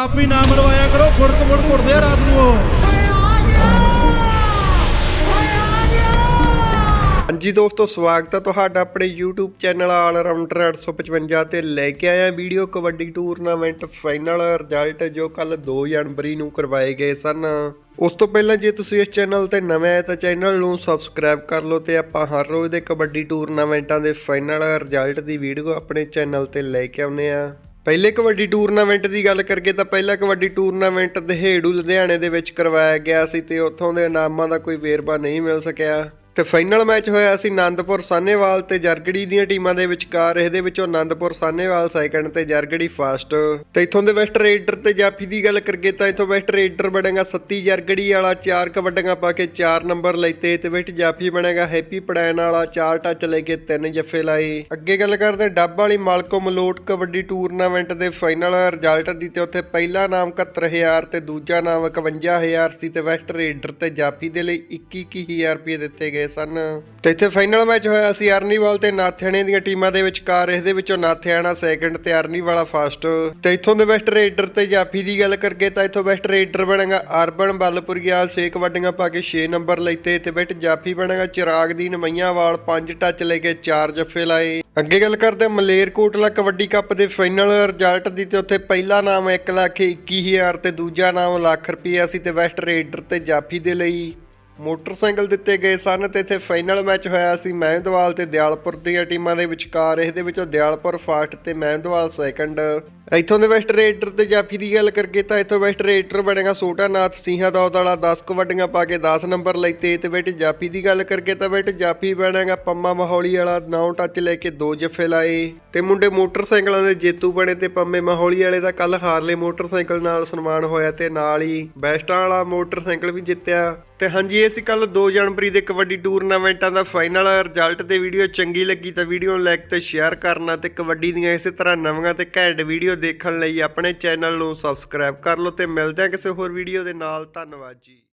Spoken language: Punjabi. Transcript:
ਆਪੀ ਨਾ ਮਰਵਾਇਆ ਕਰੋ ਫੁੜਕ ਫੁੜ ਘੁੱਟਦੇ ਆ ਰਾਤ ਨੂੰ ਉਹ। ਹਾਂਜੀ ਦੋਸਤੋ, ਸਵਾਗਤ ਹੈ ਤੁਹਾਡਾ ਆਪਣੇ YouTube ਚੈਨਲ ਆਲ ਰਾਊਂਡਰ 855 ਤੇ ਲੈ ਕੇ ਆਇਆ video kabaddi tournament final result ਜੋ ਕੱਲ 2 ਜਨਵਰੀ ਨੂੰ ਕਰਵਾਏ ਗਏ ਸਨ। ਉਸ ਤੋਂ ਪਹਿਲਾਂ ਜੇ ਤੁਸੀਂ ਇਸ ਚੈਨਲ ਤੇ ਨਵੇਂ ਆਏ ਤਾਂ ਚੈਨਲ ਨੂੰ ਸਬਸਕ੍ਰਾਈਬ ਕਰ ਲਓ ਤੇ ਆਪਾਂ ਹਰ ਰੋਜ਼ ਦੇ ਕਬੱਡੀ ਟੂਰਨਾਮੈਂਟਾਂ ਦੇ ਫਾਈਨਲ ਰਿਜ਼ਲਟ ਦੀ ਵੀਡੀਓ ਆਪਣੇ ਚੈਨਲ ਤੇ ਲੈ ਕੇ ਆਉਨੇ ਆ। ਪਹਿਲੇ ਕਬੱਡੀ ਟੂਰਨਾਮੈਂਟ ਦੀ ਗੱਲ ਕਰਕੇ ਤਾਂ ਪਹਿਲਾ ਕਬੱਡੀ ਟੂਰਨਾਮੈਂਟ ਦਹੇੜੂ ਲੁਧਿਆਣੇ ਦੇ ਵਿੱਚ ਕਰਵਾਇਆ ਗਿਆ ਸੀ ਤੇ ਉੱਥੋਂ ਦੇ ਇਨਾਮਾਂ ਦਾ ਕੋਈ ਵੇਰਵਾ ਨਹੀਂ ਮਿਲ ਸਕਿਆ। ਤੇ ਫਾਈਨਲ ਮੈਚ ਹੋਇਆ ਸੀ ਆਨੰਦਪੁਰ ਸਾਨੇਵਾਲ ਤੇ ਜਰਗੜੀ ਦੀਆਂ ਟੀਮਾਂ ਦੇ ਵਿਚਕਾਰ। ਇਹਦੇ ਵਿੱਚੋਂ ਆਨੰਦਪੁਰ ਸਾਨੇਵਾਲ ਸੈਕੰਡ ਤੇ ਜਰਗੜੀ ਫਾਸਟ ਤੇ ਇਥੋਂ ਦੇ ਵੈਸਟ ਰੇਡਰ ਤੇ ਜਾਫੀ ਦੀ ਗੱਲ ਕਰੀਏ ਤਾਂ ਇਥੋਂ ਵੈਸਟ ਰੇਡਰ ਬਣੇਗਾ ਸੱਤੀ, ਜਰਗੜੀ ਵਾਲਾ ਚਾਰ ਕਬੱਡੀਆਂ ਪਾ ਕੇ 4 ਨੰਬਰ ਲੈਤੇ ਤੇ ਵਿੱਚ ਜਾਫੀ ਬਣੇਗਾ ਹੈਪੀ ਪੜੈਨ ਵਾਲਾ ਚਾਰ ਟੱਚ ਲੈ ਕੇ ਤਿੰਨ ਜੱਫੇ ਲਾਏ। ਅੱਗੇ ਗੱਲ ਕਰਦੇ ਡੱਬ ਵਾਲੀ ਮਾਲਕੋ ਮਲੋਟ ਕਬੱਡੀ ਟੂਰਨਾਮੈਂਟ ਦੇ ਫਾਈਨਲ ਰਿਜ਼ਲਟ ਦੀ ਤੇ ਉੱਥੇ ਪਹਿਲਾ ਨਾਮ 71000 ਤੇ ਦੂਜਾ ਨਾਮ 51000 ਸੀ ਤੇ ਵੈਸਟ ਰੇਡਰ ਤੇ ਜਾਫੀ ਦੇ ਲਈ 21000 ਰੁਪਏ ਦਿੱਤੇ ਗਏ। ਸਨ। ਤੇ ਇੱਥੇ ਫਾਈਨਲ ਮੈਚ ਹੋਇਆ ਸੀ ਅਰਨੀਵਾਲ ਤੇ ਨਾਥਿਆਣੇ ਦੀਆਂ ਟੀਮਾਂ ਦੇ ਵਿਚਕਾਰ। ਇਸ ਦੇ ਵਿੱਚੋਂ ਨਾਥਿਆਣਾ ਸੈਕੰਡ ਤੇ ਅਰਨੀਵਾਲਾ ਫਸਟ ਤੇ ਇੱਥੋਂ ਦੇ ਵੈਸਟ ਰੇਡਰ ਤੇ ਜਾਫੀ ਦੀ ਗੱਲ ਕਰਕੇ ਤਾਂ ਇੱਥੋਂ ਵੈਸਟ ਰੇਡਰ ਬਣੇਗਾ ਅਰਬਨ ਬੱਲਪੁਰੀਆ 6 ਕਬੱਡੀਆਂ ਪਾ ਕੇ 6 ਨੰਬਰ ਲੈਤੇ ਤੇ ਵਿੱਚ ਜਾਫੀ ਬਣੇਗਾ ਚਿਰਾਗ ਦੀ, ਨਮਈਆਂਵਾਲ 5 ਟੱਚ ਲੈ ਕੇ 4 ਜੱਫੇ ਲਾਏ। ਅੱਗੇ ਗੱਲ ਕਰਦੇ ਮਲੇਰਕੋਟਲਾ ਕਬੱਡੀ ਕੱਪ ਦੇ ਫਾਈਨਲ ਰਿਜ਼ਲਟ ਦੀ ਤੇ ਉੱਥੇ ਪਹਿਲਾ ਨਾਮ 1 ਲੱਖ 21000 ਤੇ ਦੂਜਾ ਨਾਮ ਲੱਖ ਰੁਪਈਆ ਸੀ ਤੇ ਵੈਸਟ ਰੇਡਰ ਤੇ ਜਾਫੀ ਦੇ ਲਈ। ਮੋਟਰਸਾਈਕਲ ਦਿੱਤੇ ਗਏ ਸਨ ਤੇ ਇੱਥੇ ਫਾਈਨਲ ਮੈਚ ਹੋਇਆ ਸੀ। ਮਹਿੰਦਵਾਲ ਤੇ ਦਿਆਲਪੁਰ ਦੀਆਂ ਟੀਮਾਂ ਦੇ ਵਿਚਕਾਰ ਇਸ ਦੇ ਵਿੱਚੋਂ ਦਿਆਲਪੁਰ ਫਸਟ ਤੇ ਮਹਿੰਦਵਾਲ ਸੈਕੰਡ। ਇੱਥੋਂ ਦੇ ਵੈਸਟ ਰੇਡਰ ਤੇ ਜਾਫੀ ਦੀ ਗੱਲ ਕਰਕੇ ਤਾਂ ਇੱਥੋਂ ਵੈਸਟ ਰੇਡਰ ਬਣੇਗਾ ਸੋਟਾ ਨਾਥ ਸਿੰਘਾ ਦੌਦ ਵਾਲਾ 10 ਕਬੱਡੀਆਂ ਪਾ ਕੇ 10 ਨੰਬਰ ਲੈਤੇ ਤੇ ਬੇਟ ਜਾਫੀ ਦੀ ਗੱਲ ਕਰਕੇ ਤਾਂ ਬੇਟ ਜਾਫੀ ਬਣੇਗਾ ਪੰਮਾ ਮਹੌਲੀ ਵਾਲਾ 9 ਟੱਚ ਲੈ ਕੇ ਦੋ ਜੱਫੇ ਲਾਏ ਤੇ ਮੁੰਡੇ ਮੋਟਰਸਾਈਕਲਾਂ ਦੇ ਜੇਤੂ ਬਣੇ ਤੇ ਪੰਮੇ ਮਹੌਲੀ ਵਾਲੇ ਦਾ ਕੱਲ ਹਾਰਲੇ ਮੋਟਰਸਾਈਕਲ ਨਾਲ ਸਨਮਾਨ ਹੋਇਆ ਤੇ ਨਾਲ ਹੀ ਬੈਸਟਾਂ ਵਾਲਾ ਮੋਟਰਸਾਈਕਲ ਵੀ ਜਿੱਤਿਆ। ਤੇ ਹਾਂਜੀ, ਇਹ ਸੀ ਕੱਲ 2 ਜਨਵਰੀ ਦੇ ਕਬੱਡੀ ਟੂਰਨਾਮੈਂਟਾਂ ਦਾ ਫਾਈਨਲ ਰਿਜ਼ਲਟ ਤੇ ਵੀਡੀਓ ਚੰਗੀ ਲੱਗੀ ਤਾਂ ਵੀਡੀਓ ਨੂੰ ਲਾਈਕ ਤੇ ਸ਼ੇਅਰ ਕਰਨਾ ਤੇ ਕਬੱਡੀ ਦੀਆਂ ਇਸੇ ਤਰ੍ਹਾਂ ਨਵੀਆਂ ਤੇ ਘੈਂਟ ਵੀਡੀਓ ਦੇਖਣ ਲਈ ਆਪਣੇ ਚੈਨਲ ਨੂੰ ਸਬਸਕ੍ਰਾਈਬ ਕਰ ਲਓ ਤੇ ਮਿਲਦੇ ਹਾਂ ਕਿਸੇ ਹੋਰ ਵੀਡੀਓ ਦੇ ਨਾਲ। ਧੰਨਵਾਦ ਜੀ।